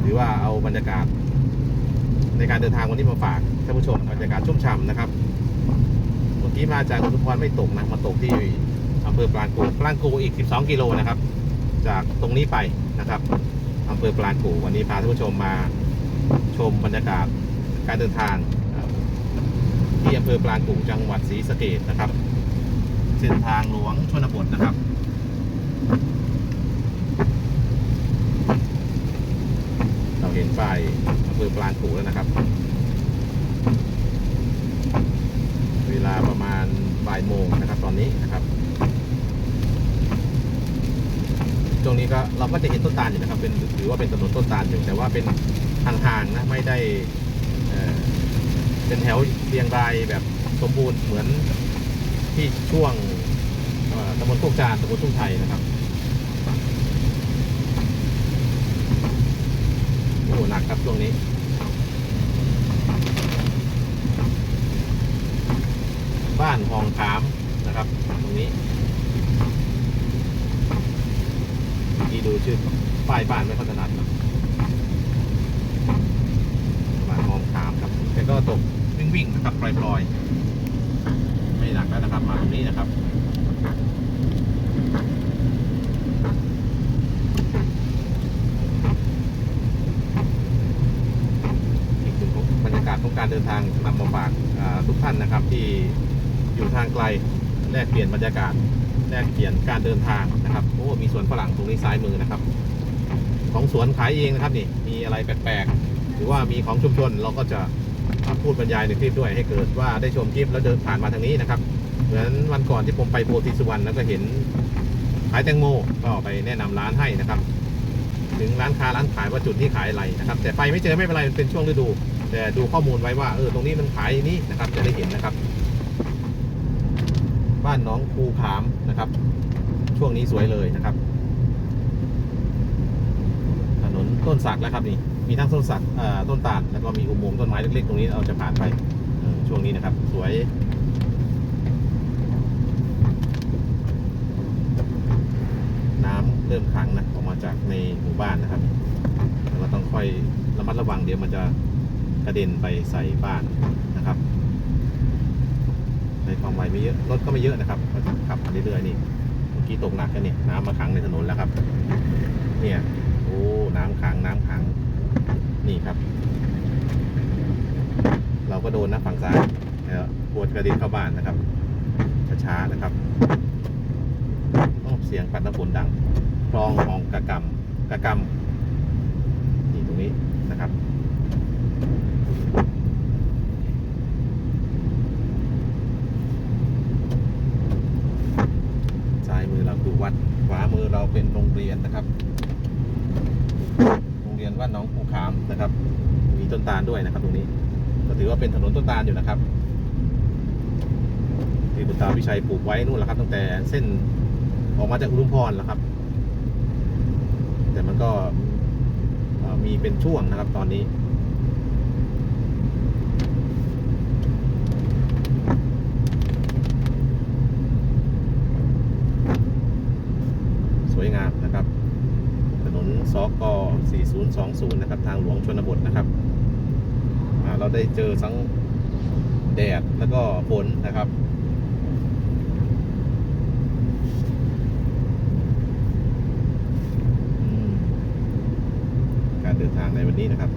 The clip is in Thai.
หรือว่าเอาบรรยากาศ ในการเดินทางวันนี้มาฝากท่านผู้ชมบรรยากาศชุ่มฉ่ำนะครับเมื่อกี้มาจากอุทุมพรไม่ตกนะมาตกที่อำเภอปรางกูปรางกูอีก 12 กิโลนะครับ จากตรงนี้ไปนะครับอำเภอปรางกูวันนี้พาท่านผู้ชมมาชมบรรยากาศการเดินทางที่อำเภอปรางกูจังหวัดศรีสะเกดนะครับ เส้นทางหลวงชนบทนะครับ เรายอำเภอปรางกูแล้วนะครับ เวลาประมาณบ่ายโมงนะครับ ตอนนี้นะครับตรงนี้ก็เราก็จะเห็นต้นตาลอยู่นะครับ เป็นถือว่าเป็นถนนต้นตาลอยู่แต่ว่าเป็นห่างๆนะไม่ได้เอ่อเป็นแถวเรียงรายแบบสมบูรณ์เหมือนที่ช่วงตำบลโคกจานตำบลทุ่งไทยนะครับโอ้ หนักครับช่วงนี้บ้านหองขามนะครับ ตรงนี้ที่ดูชื่อป้ายบ้านไม่ค่อยถนัดครับบ้านหองขามครับแต่ก็ตกวิ่งวิ่งๆนะครับปล่อยๆไม่หนักแล้วนะครับมาตรงนี้นะครับ อีกหนึ่งของบรรยากาศของการ เดินทางนำมาฝากอ่าทุกท่านนะครับที่อยู่ทางไกลแลกเปลี่ยนบรรยากาศแลกเปลี่ยนการเดินทางนะครับโอ้มีสวนฝรั่งตรงนี้ซ้ายมือนะครับ ของสวนขายเองนะครับนี่มีอะไรแปลกๆ หรือว่ามีของชุมชนเราก็จะพูดบรรยายในคลิปด้วยให้เกิดว่าได้ชมคลิปแล้วเดินผ่านมาทางนี้นะครับ เหมือนวันก่อนที่ผมไปโพธิสุวรรณแล้วก็เห็นขายแตงโมก็ไปแนะนำร้านให้นะครับ ถึงร้านค้าร้านขายว่าจุดที่ขายอะไรนะครับ แต่ไปไม่เจอไม่เป็นไรมันเป็นช่วงฤดู แต่ดูข้อมูลไว้ว่าเออตรงนี้มันขายนี้นะครับ จะได้เห็นนะครับ บ้านน้องภูขามนะครับ ช่วงนี้สวยเลยนะครับ ถนนต้นสักแล้วครับนี่มีทั้งต้นสักอ่อต้นตาลแล้วก็มีอุโมงค์ต้นไม้เล็กๆ ตรงนี้เราจะผ่านไปออช่วงนี้นะครับ สวยน้ำเริ่มขังนะออกมาจากในหมู่บ้านนะครับเราต้องค่อยระมัดระวังเดี๋ยวมันจะ กระเด็นไปใส่บ้านนะครับในความไวไม่เยอะรถก็ไม่เยอะนะครับขับมาเรื่อยๆนี่เมื่อกี้ตกหนักกันนี่น้ำมาขังในถนนแล้วครับ เนี่ยโอ้น้ำขังน้ำขังนี่ครับ เราก็โดนนะฝั่งซ้ายแล้วปวดกระเด็นเข้าบ้านนะครับช้าๆนะครับโอ้เสียงปัดน้ำฝนดังคลองของกระกำกระกำนี่ตรงนี้นะครับ ซ้ายมือเราคือ วัดขวามือเราเป็นโรงเรียนนะครับ โรงเรียนว่าน้องภูขามนะครับ มีต้นตาลด้วยนะครับ ตรงนี้ ก็ถือว่าเป็นถนนต้นตาลอยู่นะครับที่คุณตาวิชัยปลูกไว้นู่นแหละครับ ตั้งแต่เส้นออกมาจากอุดมพรแล้วครับ แต่มันก็มีเป็นช่วงนะครับตอนนี้ สวยงามนะครับ ถนน สก4020 นะครับ ทางหลวงชนบทนะครับ เราได้เจอทั้งแดดแล้วก็ฝนนะครับการเดินทางในวันนี้นะครับ